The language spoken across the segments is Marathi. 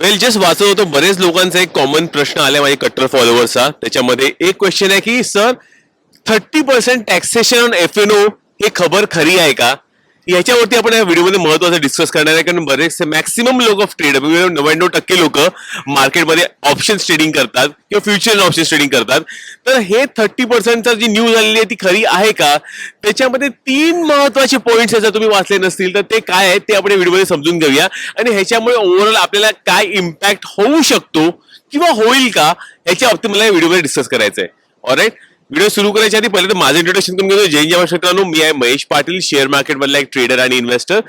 वेल जस्ट वाचत होतो बरेच लोकांचा एक कॉमन प्रश्न आलाय माझे कट्टर फॉलोअर्सचा त्याच्यामध्ये एक क्वेश्चन आहे की sir thirty percent taxation on F N O हे खबर खरी आहे का? याच्यावरती आपण या व्हिडिओमध्ये महत्वाचं डिस्कस करणार आहे कारण बरेचसे मॅक्सिमम लोक ऑफ ट्रेड नव्याण्णव टक्के लोक मार्केटमध्ये ऑप्शन ट्रेडिंग करतात किंवा फ्युचर ऑप्शन ट्रेडिंग करतात. तर हे थर्टी पर्सेंटचा जी न्यूज आलेली आहे ती खरी आहे का? त्याच्यामध्ये तीन महत्त्वाचे पॉईंट्स जर तुम्ही वाचले नसतील तर ते काय आहेत ते आपण व्हिडिओमध्ये समजून घेऊया. आणि ह्याच्यामुळे ओव्हरऑल आपल्याला काय इम्पॅक्ट होऊ शकतो किंवा होईल का ह्याच्या बाबतीत मला या व्हिडिओमध्ये डिस्कस करायचं आहे ऑलराईट व्हिडिओ सुरू करायच्या आधी पहिले तर माझं इंट्रोडक्शन करून घेतो जैन जवान मित्रांनो. मी आहे महेश पाटील शेअर मार्केटमधला एक ट्रेडर आणि इन्व्हेस्टर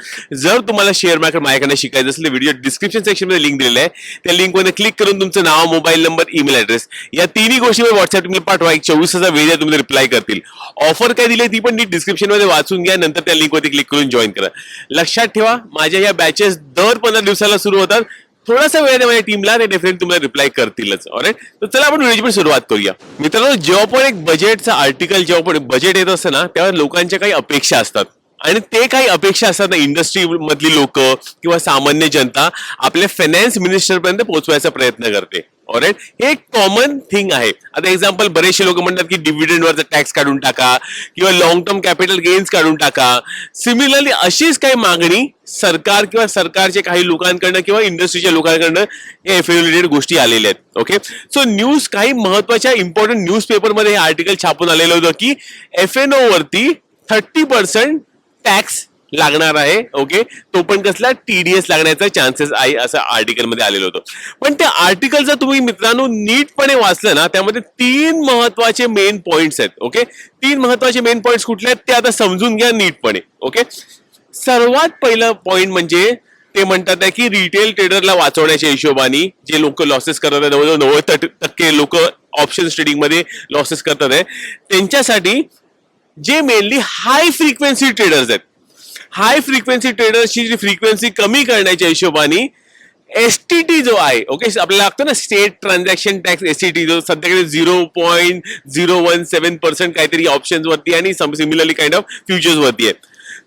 जर तुम्हाला शेअर मार्केट माझ्याकडे शिकायचं असेल व्हिडिओ डिस्क्रिप्शन सेक्शनमध्ये लिंक दिलेलं आहे. त्या लिंकमध्ये क्लिक करून तुमचं नाव मोबाईल नंबर ईमेल ॲड्रेस या तिन्ही गोष्टीवर व्हॉट्सअप तुम्ही पाठवा. एक चोवीस हजार वेळ तुम्ही रिप्लाय करतील. ऑफर काय दिली ती पण नीट डिस्क्रिप्शनमध्ये वाचून घ्या. नंतर त्या लिंकवरती क्लिक करून जॉईन करा. लक्षात ठेवा माझ्या या बॅचेस दर पंधरा दिवसाला सुरू होतात. थोडासा वेळ द्या माझ्या टीमला ते डेफिनेटली तुम्हाला रिप्लाय करतीलच. ऑलराईट तर चला आपण व्हिडिओची पण सुरुवात करूया. मित्रांनो जेव्हा पण एक बजेटचा आर्टिकल जेव्हा पण बजेट येत असतं ना तेव्हा लोकांच्या काही अपेक्षा असतात. आणि ते काही अपेक्षा असतात ना इंडस्ट्री मधली लोक किंवा सामान्य जनता आपल्या फायनान्स मिनिस्टर पर्यंत पोहोचवायचा प्रयत्न करते. ऑरेट हे एक कॉमन थिंग आहे. आता एक्झाम्पल बरेचसे लोक म्हणतात की डिव्हिडंडवरचा टॅक्स काढून टाका किंवा लॉंग टर्म कॅपिटल गेन्स काढून टाका. सिमिलरली अशीच काही मागणी सरकार किंवा सरकारचे काही लोकांकडनं किंवा इंडस्ट्रीच्या लोकांकडनं एफ रिलेटेड गोष्टी आलेल्या आहेत. ओके सो न्यूज काही महत्त्वाच्या इम्पॉर्टंट न्यूजपेपरमध्ये हे आर्टिकल छापून आलेलं होतं की एफ एन ओ वरती थर्टी पर्सेंट टॅक्स लागणार आहे ओके तो पण कसला टीडीएस लागण्याचा चान्सेस आहे असं आर्टिकलमध्ये आलेलं होतं. पण ते आर्टिकल जर तुम्ही मित्रांनो नीटपणे वाचलं ना त्यामध्ये तीन महत्त्वाचे मेन पॉइंट्स आहेत ओके तीन महत्त्वाचे मेन पॉइंट्स कुठले आहेत ते आता समजून घ्या नीटपणे ओके सर्वात पहिलं पॉइंट म्हणजे ते म्हणतात की रिटेल ट्रेडरला वाचवण्याच्या हिशोबाने जे लोक लॉसेस करत आहेत जवळजवळ नव्वद टक्के लोक ऑप्शन ट्रेडिंगमध्ये लॉसेस करतात आहे त्यांच्यासाठी जे मेनली हाय फ्रिक्वेन्सी ट्रेडर्स आहेत. हाय फ्रिक्वेन्सी ट्रेडर्सची जी फ्रिक्वेन्सी कमी करण्याच्या हिशोबाने एस टी टी जो आहे ओके आपल्याला लागतो ना state transaction tax S T T जो सध्याकडे zero point zero one seven percent काहीतरी ऑप्शन्स वरती आणि सिमिलरली काइंड ऑफ फ्युचर्स वरती आहे.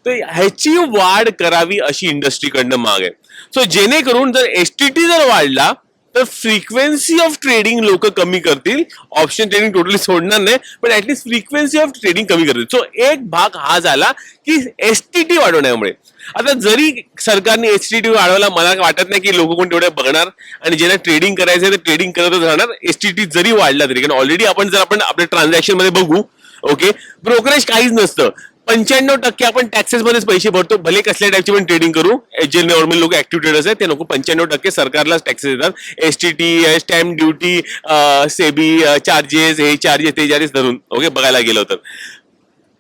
तर ह्याची वाढ करावी अशी इंडस्ट्रीकडनं माग आहे. सो जेणेकरून जर एस टी टी जर वाढला तर फ्रिक्वेन्सी ऑफ ट्रेडिंग लोक कमी करतील. ऑप्शन ट्रेडिंग टोटली सोडणार नाही पण ऍटलीस्ट फ्रिक्वेन्सी ऑफ ट्रेडिंग कमी करतील. सो एक भाग हा झाला की एस टी टी वाढवण्यामुळे. आता जरी सरकारने एस टी टी वाढवला मला वाटत नाही की लोक कोण तेवढे बघणार आणि ज्यांना ट्रेडिंग करायचं आहे ते ट्रेडिंग करतच राहणार. एस टी टी जरी वाढला तरी. कारण ऑलरेडी आपण जर आपण आपल्या ट्रान्झॅक्शनमध्ये बघू ओके ब्रोकरेज काहीच नसतं. पंच्याण्णव टक्के आपण टॅक्सेस मध्येच पैसे भरतो. भले कसल्या टाईपची पण ट्रेडिंग करू. जे नॉर्मल लोक ऍक्टिव्ह ट्रेडर्स आहेत ते लोक पंच्याण्णव टक्के सरकारलाच टॅक्सेस देतात. S T T stamp duty SEBI charges हे चार्जेस ते चार्जेस धरून. ओके बघायला गेलं तर.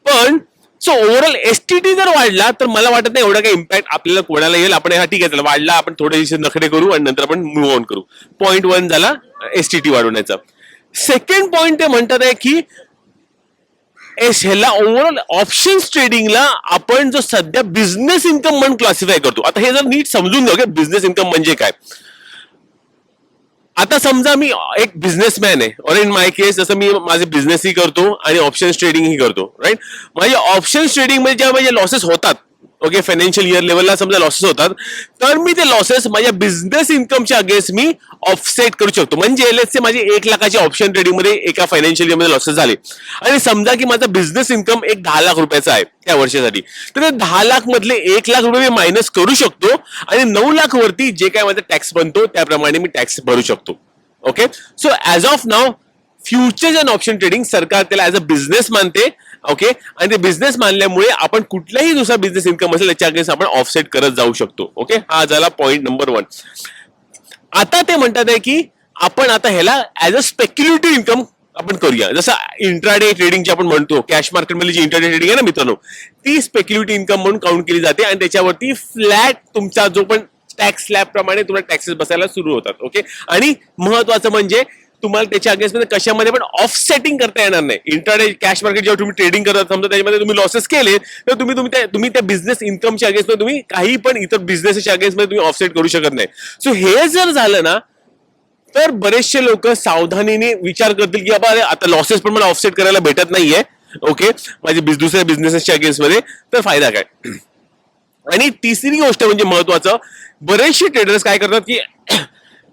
पण so overall S T T जर वाढला तर मला वाटत नाही एवढा काही इम्पॅक्ट आपल्याला कोणाला येईल. आपण हा ठीक आहे चला वाढला आपण थोडे दिवस नखडे करू आणि नंतर आपण मूव्ह ऑन करू. पॉईंट वन झाला एस टी टी वाढवण्याचा. सेकंड पॉईंट ते म्हणतात आहे की ह्याला ओव्हरऑल ऑप्शन्स ट्रेडिंगला आपण जो सध्या बिझनेस इन्कम म्हणून क्लासिफाय करतो. आता हे जर नीट समजून घ्या बिझनेस इन्कम म्हणजे काय? आता समजा मी एक बिझनेसमॅन आहे. और इन माय केस जसं मी माझे बिझनेसही करतो आणि ऑप्शन्स ट्रेडिंगही करतो राईट माझे ऑप्शन्स ट्रेडिंगमध्ये जेव्हा माझे लॉसेस होतात ओके फायनान्शियल इयर लेवलला समजा लॉसेस होतात तर मी ते लॉसेस माझ्या बिझनेस इन्कमच्या अगेन्स्ट मी ऑफसेट करू शकतो. म्हणजे let's say माझे एक लाखाचे ऑप्शन ट्रेडिंगमध्ये एका फायनान्शियल इयरमध्ये लॉसेस झाले. आणि समजा की माझा बिझनेस इन्कम एक दहा लाख रुपयाचा आहे त्या वर्षासाठी. तर दहा लाख मधले एक लाख रुपये मी मायनस करू शकतो आणि नऊ लाख वरती जे काय माझा टॅक्स बनतो त्याप्रमाणे मी टॅक्स भरू शकतो. Okay so as of now futures and option trading सरकार त्याला ॲज अ बिझनेस मानते ओके आणि ते बिझनेस मानल्यामुळे आपण कुठलाही दुसरा बिझनेस इन्कम असेल त्याच्या अगेन्स्ट आपण ऑफसेट करत जाऊ शकतो. ओके हा झाला पॉईंट नंबर वन आता ते म्हणतात आहे की आपण आता ह्याला ऍज अ स्पेक्युलेटिव्ह इन्कम आपण करूया. जसं इंट्राडे ट्रेडिंग जे आपण म्हणतो कॅश मार्केटमध्ये जी इंट्राडे ट्रेडिंग आहे ना मित्रांनो ती स्पेक्युलेटिव्ह इन्कम म्हणून काउंट केली जाते आणि त्याच्यावरती फ्लॅट तुमचा जो पण टॅक्स स्लॅब प्रमाणे तुम्हाला टॅक्सेस बसायला सुरू होतात. ओके आणि महत्वाचं म्हणजे तुम्हाला त्याच्या अगेन्स्टमध्ये कशामध्ये पण ऑफसेटिंग करता येणार नाही. इंटरडे कॅश मार्केट जेव्हा तुम्ही ट्रेडिंग करत समजा त्याच्यामध्ये तुम्ही लॉसेस केले तर तुम्ही तुम्ही त्या तुम्ही त्या बिझनेस इन्कमच्या अगेन्स्टमध्ये तुम्ही काही पण इतर बिझनेसच्या अगेन्स्टमध्ये तुम्ही ऑफसेट करू शकत नाही. सो हे जर झालं ना तर बरेचसे लोक सावधानीने विचार करतील की बाबा अरे आता लॉसेस पण मला ऑफसेट करायला भेटत नाहीये. ओके माझे दुसऱ्या बिझनेसच्या अगेन्स्टमध्ये तर फायदा काय? आणि तिसरी गोष्ट म्हणजे महत्वाचं बरेचसे ट्रेडर्स काय करतात की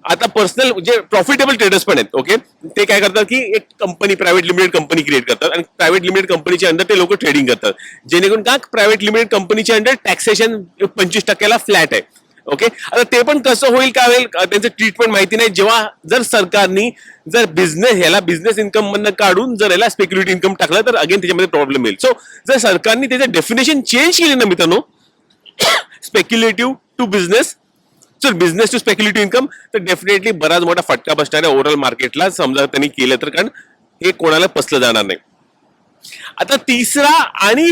आता पर्सनल जे प्रॉफिटेबल ट्रेडर्स पण आहेत ओके ते काय करतात की एक company private limited company create करतात आणि प्रायव्हेट लिमिटेड कंपनीच्या अंडर ते लोक ट्रेडिंग करतात. जेणेकरून का प्रायव्हेट लिमिटेड कंपनीच्या अंडर टॅक्सेशन पंचवीस टक्क्याला फ्लॅट आहे ओके आता ते पण कसं होईल काय होईल? त्यांचं ट्रीटमेंट माहिती नाही. जेव्हा जर सरकारनी जर बिझनेस ह्याला बिझनेस इन्कम मधनं काढून जर याला स्पेक्युलिटी इन्कम टाकलं तर अगेन त्याच्यामध्ये प्रॉब्लेम येईल. सो जर सरकारने त्याचं डेफिनेशन चेंज केली ना मित्रांनो स्पेक्युलेटिव्ह टू बिझनेस जर बिझनेस टू स्पेक्युलेटिव्ह इन्कम तर डेफिनेटली बराच मोठा फटका बसणार आहे ओव्हरऑल मार्केटला समजा त्यांनी केलं तर कारण हे कोणाला पसलं जाणार नाही. आता तिसरा आणि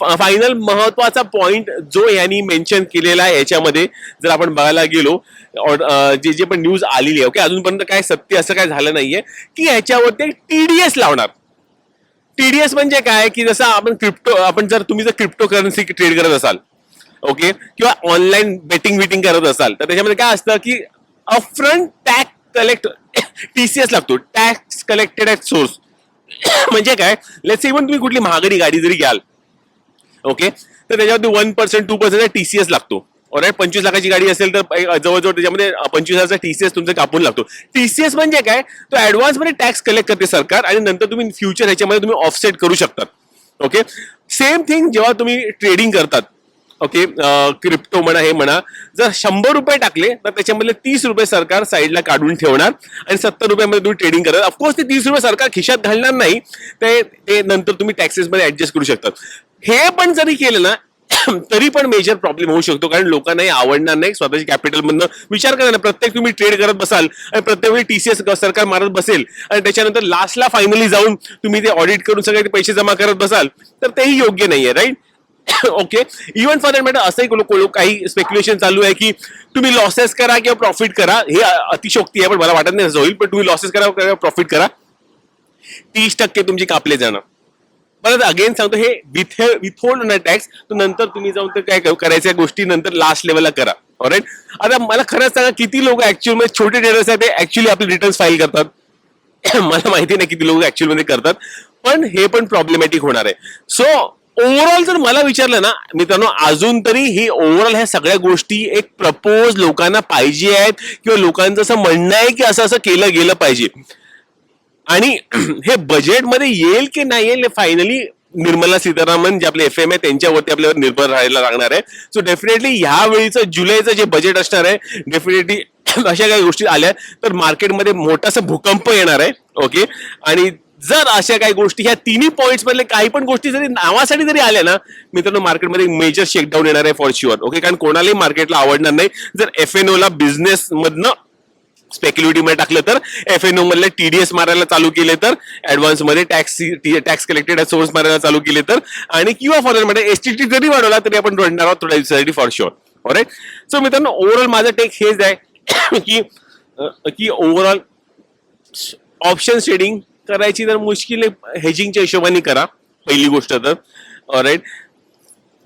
फायनल महत्त्वाचा पॉइंट जो यांनी मेन्शन केलेला आहे याच्यामध्ये जर आपण बघायला गेलो जे जे पण न्यूज आलेली आहे ओके अजूनपर्यंत काय सत्य असं काय झालं नाहीये की याच्यावरती टीडीएस लावणार. टीडीएस म्हणजे काय? की जसं आपण क्रिप्टो आपण जर तुम्ही जर क्रिप्टो करन्सी ट्रेड करत असाल ओके? किंवा ऑनलाईन बेटिंग विटिंग करत असाल तर त्याच्यामध्ये काय असतं की upfront tax collect T C S लागतो. टॅक्स कलेक्टेड ॲट सोर्स म्हणजे काय? लेट्स इव्हन तुम्ही कुठली महागडी गाडी जरी घ्याल ओके? तर त्याच्यामध्ये one percent two percent T C S लागतो. ऑलराईट पंचवीस लाखाची गाडी असेल तर जवळजवळ त्याच्यामध्ये पंचवीस हजारचा एस तुमचं कापून लागतो. टी सी एस म्हणजे काय? तो ॲडव्हान्समध्ये टॅक्स कलेक्ट करते सरकार आणि नंतर तुम्ही फ्युचर ह्याच्यामध्ये तुम्ही ऑफसेट करू शकतात. ओके? सेम थिंग जेव्हा तुम्ही ट्रेडिंग करतात. ओके क्रिप्टो म्हणा हे म्हणा. जर शंभर रुपये टाकले तर त्याच्यामधले तीस रुपये सरकार साईडला काढून ठेवणार आणि सत्तर रुपयामध्ये तुम्ही ट्रेडिंग करत ऑफकोर्स ते तीस रुपये सरकार खिशात घालणार नाही. ते ते नंतर तुम्ही टॅक्सेसमध्ये ऍडजस्ट करू शकतात. हे पण जरी केलं ना तरी पण मेजर प्रॉब्लेम होऊ शकतो. कारण लोकांना हे आवडणार नाही स्वतःची कॅपिटलमधनं विचार करा ना प्रत्येक तुम्ही ट्रेड करत बसाल आणि प्रत्येक वेळी टीसीएस सरकार मारत बसेल आणि त्याच्यानंतर लास्टला फायनली जाऊन तुम्ही ते ऑडिट करून सगळे पैसे जमा करत बसाल तर तेही योग्य नाहीये right okay even for that matter असंही लोक काही स्पेक्युलेशन चालू आहे की तुम्ही लॉसेस करा किंवा प्रॉफिट करा. हे अतिशोक्ती आहे पण मला वाटत नाही असं होईल. पण तुम्ही लॉसेस करा किंवा प्रॉफिट करा. तीस टक्के तुमची कापले जाणार परत अगेन सांगतो हे विथ विथहोल्ड ना टॅक्स तो नंतर तुम्ही जाऊन ते काय करायच्या गोष्टी नंतर लास्ट लेवलला करा. ऑलराईट आता मला खरंच सांगा किती लोक ऍक्च्युअलमध्ये छोटे ट्रेडर्स आहेत ते ऍक्च्युअली आपले रिटर्न्स फाईल करतात? मला माहिती नाही किती लोक ऍक्च्युअलमध्ये करतात. पण हे पण प्रॉब्लेमॅटिक होणार आहे. सो ओव्हरऑल जर मला विचारलं ना मित्रांनो अजून तरी ही ओव्हरऑल ह्या सगळ्या गोष्टी एक प्रपोज लोकांना पाहिजे आहेत किंवा लोकांचं असं म्हणणं आहे की असं असं केलं गेलं पाहिजे. आणि हे बजेटमध्ये येईल की नाही येईल फायनली निर्मला सीतारामन जे आपले एफ एम आहे त्यांच्यावरती आपल्यावर निर्भर राहायला लागणार आहे. सो डेफिनेटली ह्या वेळीचं जुलैचं जे बजेट असणार आहे डेफिनेटली अशा काही गोष्टी आल्या तर मार्केटमध्ये मोठासा भूकंप येणार आहे ओके आणि जर अशा काही गोष्टी ह्या तिन्ही पॉईंट्स मधले काही पण गोष्टी जरी नावासाठी जरी आल्या ना मित्रांनो मार्केटमध्ये मेजर शेकडाऊन येणार आहे फॉर शुअर ओके कारण कोणालाही मार्केटला आवडणार नाही. जर एफ एन ओला बिझनेस मधनं स्पेक्युलिटी मध्ये टाकलं तर एफ एन ओ मधले टीडीएस मारायला चालू केले तर ऍडव्हान्समध्ये टॅक्स टॅक्स कलेक्टेड सोर्स मारायला चालू केले तर आणि किंवा फॉरमध्ये एस टी जरी वाढवला तरी आपण रडणार आहोत थोड्या दिवसासाठी फॉर शुअर ऑरेट सो मित्रांनो ओव्हरऑल माझं टेक हेच आहे की की ओव्हरऑल ऑप्शन ट्रेडिंग करायची तर मुश्किल आहे. हेजिंगच्या हिशोबाने करा. पहिली गोष्ट तर. ऑलराईट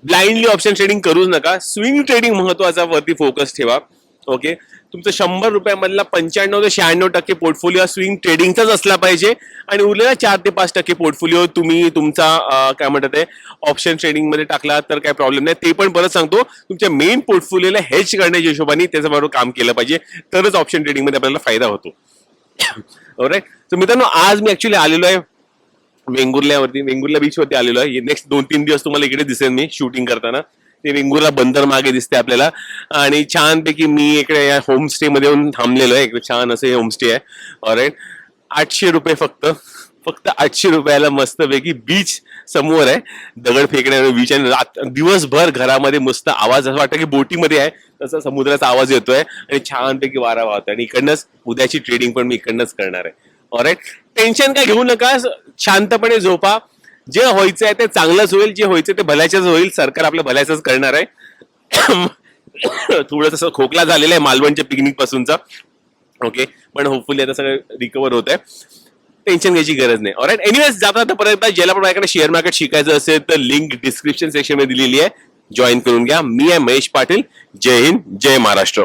ब्लाइंडली ऑप्शन ट्रेडिंग करूच नका. स्विंग ट्रेडिंग महत्त्वाचा वरती फोकस ठेवा. ओके तुमचं शंभर रुपयामधला पंच्याण्णव ते शहाण्णव टक्के पोर्टफोलिओ स्विंग ट्रेडिंगचाच असला पाहिजे. आणि उरलेला चार ते पाच टक्के पोर्टफोलिओ तुम्ही तुमचा काय म्हणतात ते ऑप्शन ट्रेडिंगमध्ये टाकला तर काय प्रॉब्लेम नाही. ते पण परत सांगतो. तुमच्या मेन पोर्टफोलिओला हेज करण्याच्या हिशोबाने त्याच्याबरोबर काम केलं पाहिजे. तरच ऑप्शन ट्रेडिंगमध्ये आपल्याला फायदा होतो. राईट तर मित्रांनो आज मी ऍक्च्युली आलेलो आहे वेंगुर्ल्यावरती. वेंगुर्ला बीच वरती आलेलो आहे. नेक्स्ट दोन तीन दिवस तुम्हाला इकडे दिसेल मी शूटिंग करताना. ते वेंगुर्ला बंदर मागे दिसते आपल्याला. आणि छानपैकी मी इकडे या होमस्टे मध्ये येऊन थांबलेलो आहे. इकडे छान असं हे होमस्टे आहे. राईट आठशे रुपये फक्त. फक्त आठशे रुपयाला मस्तपैकी बीच समोर आहे. दगड फेकण्या बीच आणि रात दिवसभर घरामध्ये मस्त आवाज असं वाटतं की बोटीमध्ये आहे तसा समुद्राचा आवाज येतोय आणि छानपैकी वारा वाहतोय. आणि इकडनंच उद्याची ट्रेडिंग पण मी इकडनंच करणार आहे. ऑलराईट टेन्शन काय घेऊ नका शांतपणे झोपा. जे व्हायचं आहे ते चांगलंच होईल. जे व्हायचं ते भल्याच्याच होईल. सरकार आपल्या भल्याचंच करणार आहे. थोडंसं खोकला झालेला आहे मालवणच्या पिकनिक पासूनचा. ओके पण होपफुली आता सगळं रिकवर होत आहे टेन्शन घ्यायची गरज नाही. ऑलराईट एनिवेज जाता परत ज्याला पण माझ्याकडे शेअर मार्केट शिकायचं असेल तर लिंक डिस्क्रिप्शन सेक्शनमध्ये दिलेली आहे. जॉईन करून घ्या. मी आहे महेश पाटील. जय हिंद जय महाराष्ट्र.